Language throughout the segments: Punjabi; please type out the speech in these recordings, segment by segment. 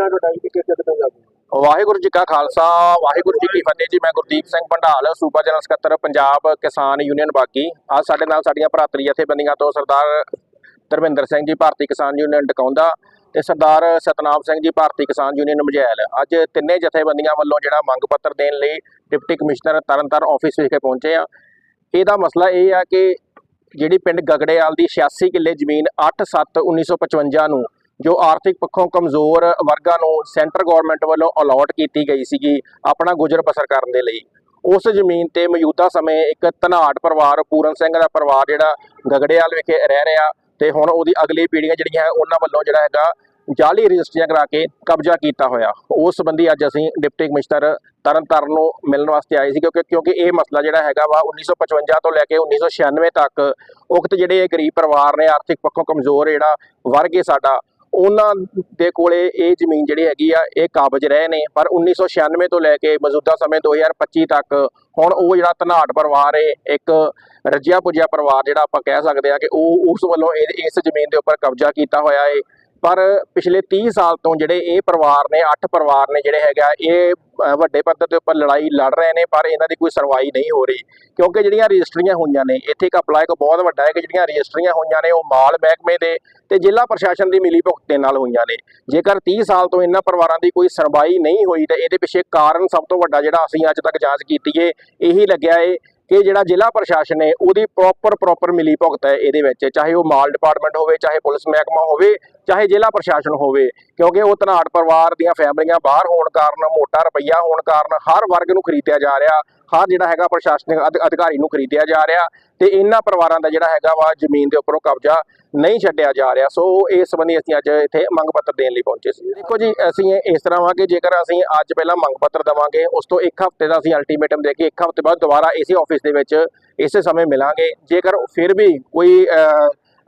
ਨਾਲ ਤੁਹਾਡਾ ਜੀ ਕਿੱਥੇ ਕਿੱਥੇ ਜਾਊਗਾ ਵਾਹਿਗੁਰੂ ਜੀ ਕਾ ਖਾਲਸਾ, ਵਾਹਿਗੁਰੂ ਜੀ ਕੀ ਫਤਿਹ ਜੀ। ਮੈਂ ਗੁਰਦੀਪ ਸਿੰਘ ਭੰਡਾਲ, ਸੂਬਾ ਜਨਰਲ ਸਕੱਤਰ, ਪੰਜਾਬ ਕਿਸਾਨ ਯੂਨੀਅਨ ਬਾਗੀ। ਅੱਜ ਸਾਡੇ ਨਾਲ ਸਾਡੀਆਂ ਭਰਾਤਰੀ ਜਥੇਬੰਦੀਆਂ ਤੋਂ ਸਰਦਾਰ ਧਰਮਿੰਦਰ ਸਿੰਘ ਜੀ, ਭਾਰਤੀ ਕਿਸਾਨ ਯੂਨੀਅਨ ਡਕੌਂਦਾ ਤੇ ਸਰਦਾਰ ਸਤਨਾਮ ਸਿੰਘ ਜੀ, ਭਾਰਤੀ ਕਿਸਾਨ ਯੂਨੀਅਨ ਮਜੈਲ ਅੱਜ ਤਿੰਨੇ ਜਥੇਬੰਦੀਆਂ ਵੱਲੋਂ ਜਿਹੜਾ ਮੰਗ ਪੱਤਰ ਦੇਣ ਲਈ ਡਿਪਟੀ ਕਮਿਸ਼ਨਰ ਤਰਨਤਾਰਨ ਆਫਿਸ ਵਿਖੇ ਪਹੁੰਚੇ ਆ। ਇਹਦਾ ਮਸਲਾ ਇਹ ਆ ਕਿ ਜਿਹੜੀ ਪਿੰਡ ਗਗੜੇਵਾਲ ਦੀ 86 ਕਿੱਲੇ ਜ਼ਮੀਨ 8/7/1955 ਨੂੰ ਜੋ ਆਰਥਿਕ ਪੱਖੋਂ ਕਮਜ਼ੋਰ ਵਰਗਾਂ ਨੂੰ ਸੈਂਟਰ ਗਵਰਨਮੈਂਟ ਵੱਲੋਂ ਅਲਾਟ ਕੀਤੀ ਗਈ ਸੀਗੀ ਆਪਣਾ ਗੁਜ਼ਰ ਬਸਰ ਕਰਨ ਦੇ ਲਈ। ਉਸ ਜ਼ਮੀਨ ਤੇ ਮੌਜੂਦਾ ਸਮੇਂ ਇੱਕ ਧਨਾੜ ਪਰਿਵਾਰ, ਪੂਰਨ ਸਿੰਘ ਦਾ ਪਰਿਵਾਰ ਜਿਹੜਾ ਗਗੜੇਵਾਲ ਵਿਖੇ ਰਹਿ ਰਿਹਾ ਤੇ ਹੁਣ ਉਹਦੀ ਅਗਲੀ ਪੀੜ੍ਹੀਆਂ ਜਿਹੜੀਆਂ ਹੈ, ਉਹਨਾਂ ਵੱਲੋਂ ਜਿਹੜਾ ਹੈਗਾ ਜਾਲੀ ਰਜਿਸਟਰੀਆਂ ਕਰਾ ਕੇ ਕਬਜ਼ਾ ਕੀਤਾ ਹੋਇਆ। ਉਸ ਸੰਬੰਧੀ ਅੱਜ ਅਸੀਂ ਡਿਪਟੀ ਕਮਿਸ਼ਨਰ ਤਰਨਤਾਰਨ ਨੂੰ ਮਿਲਣ ਵਾਸਤੇ ਆਏ ਸੀ ਕਿਉਂਕਿ ਕਿਉਂਕਿ ਇਹ ਮਸਲਾ ਜਿਹੜਾ ਹੈਗਾ ਵਾ 1955 ਤੋਂ ਲੈ ਕੇ 1996 ਤੱਕ ਉਕਤ ਜਿਹੜੇ ਗਰੀਬ ਪਰਿਵਾਰ ਨੇ, ਆਰਥਿਕ ਪੱਖੋਂ ਕਮਜ਼ੋਰ ਜਿਹੜਾ ਵਰਗ ਹੈ ਸਾਡਾ ਉਹਨਾਂ ਦੇ ਕੋਲੇ ਇਹ ਜ਼ਮੀਨ ਜਿਹੜੀ ਹੈਗੀ ਆ, ਇਹ ਕਾਬਜ ਰਹੇ ਨੇ। ਪਰ 1996 ਤੋਂ ਲੈ ਕੇ ਮੌਜੂਦਾ ਸਮੇਂ 2025 ਤੱਕ ਹੁਣ ਉਹ ਜਿਹੜਾ ਧਨਾੜ ਪਰਿਵਾਰ ਏ, ਇੱਕ ਰੱਜਿਆ ਪੁੱਜਿਆ ਪਰਿਵਾਰ ਜਿਹੜਾ ਆਪਾਂ ਕਹਿ ਸਕਦੇ ਆ ਕਿ ਉਹ ਉਸ ਵੱਲੋਂ ਇਸ ਜ਼ਮੀਨ ਦੇ ਉੱਪਰ ਕਬਜ਼ਾ ਕੀਤਾ ਹੋਇਆ ਹੈ ਪਰ ਪਿਛਲੇ 30 ਸਾਲ ਤੋਂ ਜਿਹੜੇ ਇਹ ਪਰਿਵਾਰ ਨੇ 8 ਪਰਿਵਾਰ ਨੇ ਜਿਹੜੇ ਹੈਗਾ ਇਹ ਵੱਡੇ ਪੱਧਰ ਦੇ ਉੱਪਰ ਲੜਾਈ ਲੜ ਰਹੇ ਨੇ, ਪਰ ਇਹਨਾਂ ਦੀ ਕੋਈ ਸੁਣਵਾਈ ਨਹੀਂ ਹੋ ਰਹੀ। ਕਿਉਂਕਿ ਜਿਹੜੀਆਂ ਰਜਿਸਟਰੀਆਂ ਹੋਈਆਂ ਨੇ, ਇੱਥੇ ਇੱਕ ਅਪਲਾਈ ਕੋ ਬਹੁਤ ਵੱਡਾ ਹੈ ਕਿ ਜਿਹੜੀਆਂ ਰਜਿਸਟਰੀਆਂ ਹੋਈਆਂ ਨੇ, ਉਹ ਮਾਲ ਮਹਿਕਮੇ ਦੇ ਤੇ ਜ਼ਿਲ੍ਹਾ ਪ੍ਰਸ਼ਾਸਨ ਦੀ ਮਿਲੀ ਭੁਗਤ ਦੇ ਨਾਲ ਹੋਈਆਂ ਨੇ। ਜੇਕਰ 30 ਸਾਲ ਤੋਂ ਇਹਨਾਂ ਪਰਿਵਾਰਾਂ ਦੀ ਕੋਈ ਸੁਣਵਾਈ ਨਹੀਂ ਹੋਈ, ਤਾਂ ਇਹਦੇ ਪਿੱਛੇ ਕਾਰਨ ਸਭ ਤੋਂ ਵੱਡਾ ਜਿਹੜਾ ਅਸੀਂ ਅੱਜ ਤੱਕ ਜਾਂਚ ਕੀਤੀ ਏ, ਇਹੀ ਲੱਗਿਆ ਏ ਕਿ ਜਿਹੜਾ ਜ਼ਿਲ੍ਹਾ ਪ੍ਰਸ਼ਾਸਨ ਹੈ ਉਹਦੀ ਪ੍ਰੋਪਰ ਪ੍ਰੋਪਰ ਮਿਲੀ ਭੁਗਤ ਹੈ ਇਹਦੇ ਵਿੱਚ। ਚਾਹੇ ਉਹ ਮਾਲ ਡਿਪਾਰਟਮੈਂਟ ਹੋਵੇ, ਚਾਹੇ ਪੁਲਿਸ ਮਹਿਕਮਾ ਹੋਵੇ, ਚਾਹੇ ਜ਼ਿਲ੍ਹਾ ਪ੍ਰਸ਼ਾਸਨ ਹੋਵੇ, ਕਿਉਂਕਿ ਉਹ ਧਨਾੜ ਪਰਿਵਾਰ ਦੀਆਂ ਫੈਮਲੀਆਂ ਬਾਹਰ ਹੋਣ ਕਾਰਨ, ਮੋਟਾ ਰੁਪਈਆ ਹੋਣ ਕਾਰਨ ਹਰ ਵਰਗ ਨੂੰ ਖਰੀਦਿਆ ਜਾ ਰਿਹਾ। ਹਰ ਜਿਹੜਾ ਹੈਗਾ ਪ੍ਰਸ਼ਾਸਨਿਕ ਅਧ- ਅਧਿਕਾਰੀ ਨੂੰ ਖਰੀਦਿਆ ਜਾ ਰਿਹਾ ਤੇ ਇਹਨਾਂ ਪਰਿਵਾਰਾਂ ਦਾ ਜਿਹੜਾ ਹੈਗਾ ਵਾ ਜ਼ਮੀਨ ਦੇ ਉੱਪਰੋਂ ਕਬਜ਼ਾ ਨਹੀਂ ਛੱਡਿਆ ਜਾ ਰਿਹਾ। ਸੋ ਇਸ ਸੰਬੰਧੀ ਅਸੀਂ ਅੱਜ ਇੱਥੇ ਮੰਗ ਪੱਤਰ ਦੇਣ ਲਈ ਪਹੁੰਚੇ ਸੀ। ਦੇਖੋ ਜੀ, ਅਸੀਂ ਇਸ ਤਰ੍ਹਾਂ ਵਾ ਕਿ ਜੇਕਰ ਅਸੀਂ ਅੱਜ ਪਹਿਲਾਂ ਮੰਗ ਪੱਤਰ ਦਵਾਂਗੇ, ਉਸ ਤੋਂ ਇੱਕ ਹਫ਼ਤੇ ਦਾ ਅਸੀਂ ਅਲਟੀਮੇਟਮ ਦੇ ਕੇ ਇੱਕ ਹਫ਼ਤੇ ਬਾਅਦ ਦੁਬਾਰਾ ਇਸੇ ਆਫਿਸ ਦੇ ਵਿੱਚ ਇਸੇ ਸਮੇਂ ਮਿਲਾਂਗੇ। ਜੇਕਰ ਫਿਰ ਵੀ ਕੋਈ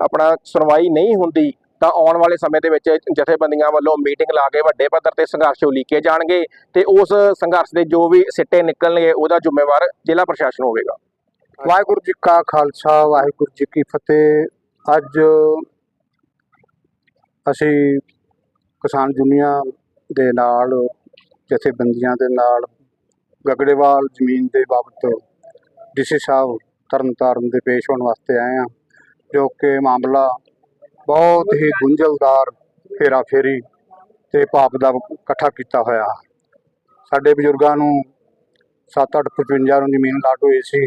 ਆਪਣਾ ਸੁਣਵਾਈ ਨਹੀਂ ਹੁੰਦੀ ਤਾਂ ਆਉਣ ਵਾਲੇ ਸਮੇਂ ਦੇ ਵਿੱਚ ਜਥੇਬੰਦੀਆਂ ਵੱਲੋਂ ਮੀਟਿੰਗ ਲਾ ਕੇ ਵੱਡੇ ਪੱਧਰ ਤੇ ਸੰਘਰਸ਼ ਉਲੀਕੇ ਜਾਣਗੇ ਤੇ ਉਸ ਸੰਘਰਸ਼ ਦੇ ਜੋ ਵੀ ਸਿੱਟੇ ਨਿਕਲਣਗੇ ਉਹਦਾ ਜ਼ਿੰਮੇਵਾਰ ਜ਼ਿਲ੍ਹਾ ਪ੍ਰਸ਼ਾਸਨ ਹੋਵੇਗਾ। ਵਾਹਿਗੁਰੂ ਜੀ ਕਾ ਖਾਲਸਾ, ਵਾਹਿਗੁਰੂ ਜੀ ਕੀ ਫਤਿਹ। ਅੱਜ ਅਸੀਂ ਕਿਸਾਨ ਦੁਨੀਆ ਦੇ ਨਾਲ, ਜਥੇਬੰਦੀਆਂ ਦੇ ਨਾਲ ਗਗੜੇਵਾਲ ਜ਼ਮੀਨ ਦੇ ਬਾਬਤ ਡੀਸੀ ਸਾਹਿਬ ਤਰਨਤਾਰਨ ਦੇ ਪੇਸ਼ ਹੋਣ ਵਾਸਤੇ ਆਏ ਆ ਜੋ ਕਿ ਮਾਮਲਾ ਬਹੁਤ ਹੀ ਗੁੰਝਲਦਾਰ ਫੇਰਾ ਫੇਰੀ ਤੇ ਪਾਪ ਦਾ ਇਕੱਠਾ ਕੀਤਾ ਹੋਇਆ। ਸਾਡੇ ਬਜ਼ੁਰਗਾਂ ਨੂੰ 7-855 ਨੂੰ ਜ਼ਮੀਨ ਲਾਟ ਹੋਈ ਸੀ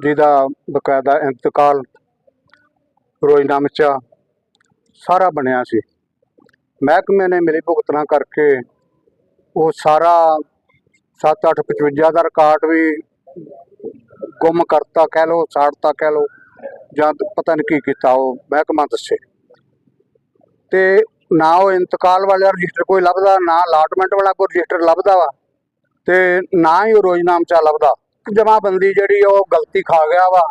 ਜਿਹਦਾ ਬਕਾਇਦਾ ਇੰਤਕਾਲ ਰੋਜ਼ਨਾਮਚਾ ਸਾਰਾ ਬਣਿਆ ਸੀ। ਮਹਿਕਮੇ ਨੇ ਮਿਲੀ ਭੁਗਤਣਾ ਕਰਕੇ ਉਹ ਸਾਰਾ 7855 ਦਾ ਰਿਕਾਰਡ ਵੀ ਗੁੰਮ ਕਰਤਾ ਕਹਿ ਲੋ ਸਾੜਤਾ ਕਹਿ ਲੋ ਜਾਂ ਪਤਾ ਨਹੀਂ ਕੀ ਕੀਤਾ ਉਹ ਮਹਿਕਮਾ ਦੱਸੇ। ਤੇ ਨਾ ਉਹ ਇੰਤਕਾਲ ਵਾਲਾ ਰਜਿਸਟਰ ਕੋਈ ਲੱਭਦਾ, ਨਾ ਅਲਾਟਮੈਂਟ ਵਾਲਾ ਕੋਈ ਰਜਿਸਟਰ ਲੱਭਦਾ ਵਾ ਤੇ ਨਾ ਹੀ ਉਹ ਰੋਜ਼ਨਾਮਚਾ ਲੱਭਦਾ। ਜਮਾਬੰਦੀ ਜਿਹੜੀ ਉਹ ਗਲਤੀ ਖਾ ਗਿਆ ਵਾ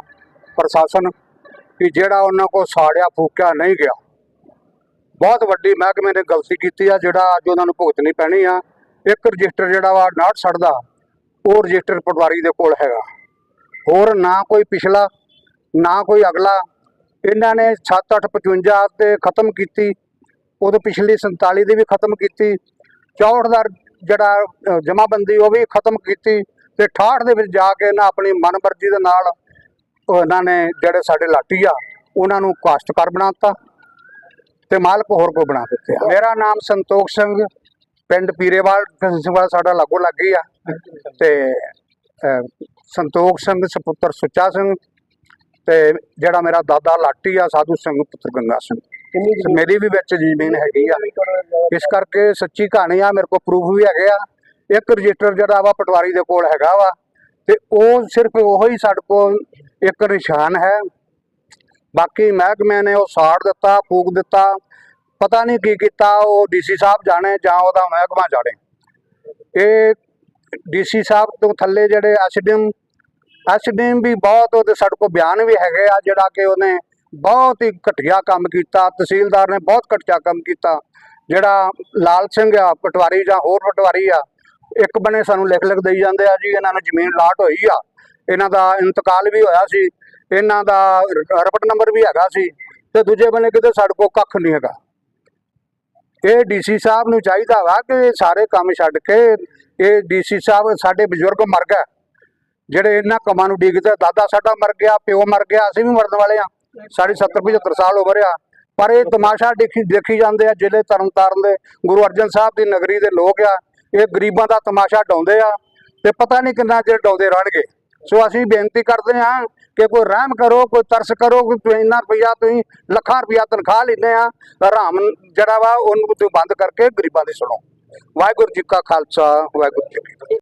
ਪ੍ਰਸ਼ਾਸਨ ਕਿ ਜਿਹੜਾ ਉਹਨਾਂ ਕੋ ਸਾੜਿਆ ਫੂਕਿਆ ਨਹੀਂ ਗਿਆ। ਬਹੁਤ ਵੱਡੀ ਮਹਿਕਮੇ ਨੇ ਗਲਤੀ ਕੀਤੀ ਆ, ਜਿਹੜਾ ਅੱਜ ਉਹਨਾਂ ਨੂੰ ਭੁਗਤਣੀ ਪੈਣੀ ਆ। ਇੱਕ ਰਜਿਸਟਰ ਜਿਹੜਾ ਵਾ ਨਾਟ ਛੱਡਦਾ ਉਹ ਰਜਿਸਟਰ ਪਟਵਾਰੀ ਦੇ ਕੋਲ ਹੈਗਾ। ਹੋਰ ਨਾ ਕੋਈ ਪਿਛਲਾ, ਨਾ ਕੋਈ ਅਗਲਾ। ਇਹਨਾਂ ਨੇ 7855 ਤੇ ਖਤਮ ਕੀਤੀ। ਉਦੋਂ ਪਿਛਲੀ 47 ਦੀ ਵੀ ਖਤਮ ਕੀਤੀ 64 ਦਾ ਜਿਹੜਾ ਜਮਾਬੰਦੀ ਉਹ ਵੀ ਖਤਮ ਕੀਤੀ ਤੇ 68 ਦੇ ਵਿੱਚ ਜਾ ਕੇ ਇਹਨਾਂ ਆਪਣੀ ਮਨਮਰਜ਼ੀ ਦੇ ਨਾਲ ਉਹ ਇਹਨਾਂ ਨੇ ਜਿਹੜੇ ਸਾਡੇ ਲਾਟੀ ਆ, ਉਹਨਾਂ ਨੂੰ ਕਾਸ਼ਤਕਾਰ ਬਣਾਤਾ ਤੇ ਮਾਲਕ ਹੋਰ ਕੋ ਬਣਾ ਦਿੱਤੇ ਮੇਰਾ ਨਾਮ ਸੰਤੋਖ ਸਿੰਘ, ਪਿੰਡ ਪੀਰੇਵਾਲ ਵਾਲਾ ਸਾਡਾ ਲਾਗੋ ਲੱਗ ਆ ਤੇ ਸੰਤੋਖ ਸਿੰਘ, ਸੁਪੁੱਤਰ ਸੁੱਚਾ ਸਿੰਘ ਤੇ ਜਿਹੜਾ ਮੇਰਾ ਦਾਦਾ ਲਾਟੀ ਆ, ਸਾਧੂ ਸਿੰਘ, ਪੁੱਤਰ ਗੰਗਾ ਸਿੰਘ। ਤੇ ਮੇਰੀ ਵੀ ਵਿੱਚ ਜ਼ਮੀਨ ਹੈਗੀ ਆ। ਇਸ ਕਰਕੇ ਸੱਚੀ ਕਹਾਣੀ ਆ, ਮੇਰੇ ਕੋਲ ਪ੍ਰੂਫ ਵੀ ਹੈਗੇ ਆ। ਇੱਕ ਰਜਿਸਟਰ ਜਿਹੜਾ ਵਾ ਪਟਵਾਰੀ ਦੇ ਕੋਲ ਹੈਗਾ ਵਾ। ਤੇ ਉਹ ਸਿਰਫ ਉਹੋ ਹੀ ਸਾਡੇ ਕੋਲ ਇੱਕ ਨਿਸ਼ਾਨ ਹੈ। ਬਾਕੀ ਮਹਿਕਮੇ ਨੇ ਉਹ ਸਾੜ ਦਿੱਤਾ, ਫੂਕ ਦਿੱਤਾ। ਪਤਾ ਨਹੀਂ ਕੀ ਕੀਤਾ, ਉਹ ਡੀਸੀ ਸਾਹਿਬ ਜਾਣੇ ਜਾਂ ਉਹਦਾ ਮਹਿਕਮਾ ਜਾਣੇ। ਇਹ ਡੀਸੀ ਸਾਹਿਬ ਤੋਂ ਥੱਲੇ ਜਿਹੜੇ ਐਸਡੀਐਮ ਐਸਡੀਐਮ ਵੀ ਬਹੁਤ ਉਹਦੇ ਸਾਡੇ ਕੋਲ ਬਿਆਨ ਵੀ ਹੈਗੇ ਆ, ਜਿਹੜਾ ਕਿ ਉਹਨੇ ਬਹੁਤ ਹੀ ਘਟੀਆ ਕੰਮ ਕੀਤਾ, ਤਹਿਸੀਲਦਾਰ ਨੇ ਬਹੁਤ ਘਟੀਆ ਕੰਮ ਕੀਤਾ। ਜਿਹੜਾ ਲਾਲ ਸਿੰਘ ਆ, ਪਟਵਾਰੀ ਜਾਂ ਹੋਰ ਪਟਵਾਰੀ ਆ, ਇੱਕ ਬਣੇ ਸਾਨੂੰ ਲਿਖ ਲਿਖ ਦੇਈ ਜਾਂਦੇ ਆ ਜੀ, ਇਹਨਾਂ ਨੂੰ ਜ਼ਮੀਨ ਲਾਟ ਹੋਈ ਆ। ਇਹਨਾਂ ਦਾ ਇੰਤਕਾਲ ਵੀ ਹੋਇਆ ਸੀ, ਇਹਨਾਂ ਦਾ ਰ- ਰਪਟ ਨੰਬਰ ਵੀ ਹੈਗਾ ਸੀ, ਤੇ ਦੂਜੇ ਬਣੇ ਕਿਤੇ ਸਾਡੇ ਕੋਲ ਕੱਖ ਨਹੀਂ ਹੈਗਾ। ਇਹ ਡੀਸੀ ਸਾਹਿਬ ਨੂੰ ਚਾਹੀਦਾ ਵਾ ਕਿ ਸਾਰੇ ਕੰਮ ਛੱਡ ਕੇ ਇਹ ਡੀਸੀ ਸਾਹਿਬ ਸਾਡੇ ਬਜ਼ੁਰਗ ਮਰ ਗਏ। ਜਿਹੜੇ ਇਹਨਾਂ ਕੰਮਾਂ ਨੂੰ ਡੀਕਦੇ ਦਾਦਾ ਸਾਡਾ ਮਰ ਗਿਆ, ਪਿਓ ਮਰ ਗਿਆ, ਅਸੀਂ ਵੀ ਮਰਨ ਵਾਲੇ ਆ। ਸਾਡੀ 70 75 ਸਾਲ ਉਮਰ ਆ। ਪਰ ਇਹ ਤਮਾਸ਼ਾ ਦੇਖੀ ਦੇਖੀ ਜਾਂਦੇ ਆ, ਜ਼ਿਲ੍ਹੇ ਤਰਨਤਾਰਨ ਦੇ ਗੁਰੂ ਅਰਜਨ ਸਾਹਿਬ ਦੀ ਨਗਰੀ ਦੇ ਲੋਕ ਆ, ਇਹ ਗਰੀਬਾਂ ਦਾ ਤਮਾਸ਼ਾ ਡਾਉਂਦੇ ਆ ਤੇ ਪਤਾ ਨਹੀਂ ਕਿੰਨਾ ਚਿਰ ਡਾਉਂਦੇ ਰਹਿਣਗੇ। ਸੋ ਅਸੀਂ ਬੇਨਤੀ ਕਰਦੇ ਹਾਂ ਕਿ ਕੋਈ ਰਹਿਮ ਕਰੋ, ਕੋਈ ਤਰਸ ਕਰੋ, ਕੋਈ ਤੁਸੀਂ ਇੰਨਾ ਰੁਪਈਆ ਤੁਸੀਂ ਲੱਖਾਂ ਰੁਪਈਆ ਤਨਖਾਹ ਲੈਂਦੇ ਆ, ਹਰਾਮ ਜਿਹੜਾ ਵਾ ਉਹਨੂੰ ਤੁਸੀਂ ਬੰਦ ਕਰਕੇ ਗਰੀਬਾਂ ਦੀ ਸੁਣੋ। ਵਾਹਿਗੁਰੂ ਜੀ ਕਾ ਖਾਲਸਾ, ਵਾਹਿਗੁਰੂ ਜੀ ਕੀ ਫਤਿਹ।